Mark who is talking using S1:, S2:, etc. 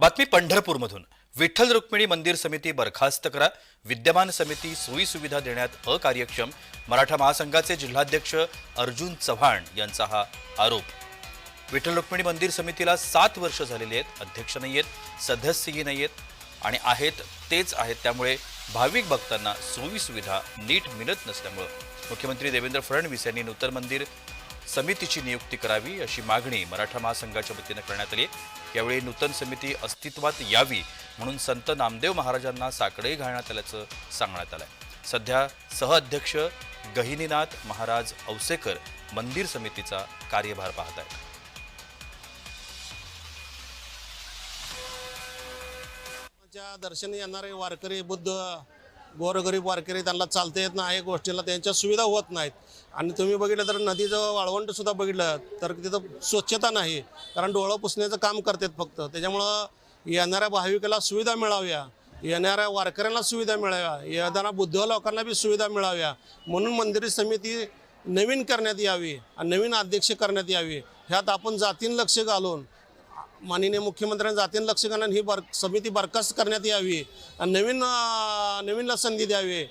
S1: बातमी पंढरपूरमधून. विठ्ठल रुक्मिणी मंदिर समिती बरखास्त करा. विद्यमान समिती सोयी सुविधा देण्यात अकार्यक्षम. मराठा महासंघाचे जिल्हाध्यक्ष अर्जुन चव्हाण यांचा हा आरोप. विठ्ठल रुक्मिणी मंदिर समितीला सात वर्ष झालेली आहेत. अध्यक्ष नाही आहेत सदस्यही नाही आहेत आणि आहेत तेच आहेत. त्यामुळे भाविक भक्तांना सोयी सुविधा नीट मिळत नसल्यामुळं मुख्यमंत्री देवेंद्र फडणवीस यांनी नूतन मंदिर समितीची नियुक्ती करावी अशी मागणी मराठा महासंघाच्या वतीनं करण्यात आली यावेळी नूतन समिती अस्तित्वात यावी म्हणून संत नामदेव महाराजांना साकडे घालण्यात आल्याचं सांगण्यात आलंय. सध्या सहअध्यक्ष गहिनीनाथ महाराज औसेकर मंदिर समितीचा कार्यभार पाहत आहेत.
S2: च्या दर्शनी येणारे वारकरी बुद्ध गोरगरीब वारकरी त्यांना चालता येत नाही गोष्टीला त्यांच्या सुविधा होत नाहीत. आणि तुम्ही बघितलं तर नदीचं वाळवंटसुद्धा बघितलं तर तिथं स्वच्छता नाही कारण डोळं पुसण्याचं काम करतात फक्त. त्याच्यामुळं येणाऱ्या भाविकाला सुविधा मिळाव्या येणाऱ्या वारकऱ्यांना सुविधा मिळाव्या येणाऱ्या बुद्ध लोकांना बी सुविधा मिळाव्या. म्हणून मंदिर समिती नवीन करण्यात यावी आणि नवीन अध्यक्ष करण्यात यावी. ह्यात आपण जातीन लक्ष घालून माननीय मुख्यमंत्र्यांनी जातीन लक्ष घालून ही बर समिती बरखास्त करण्यात यावी. आणि नवीन नवीनला संधी द्यावी.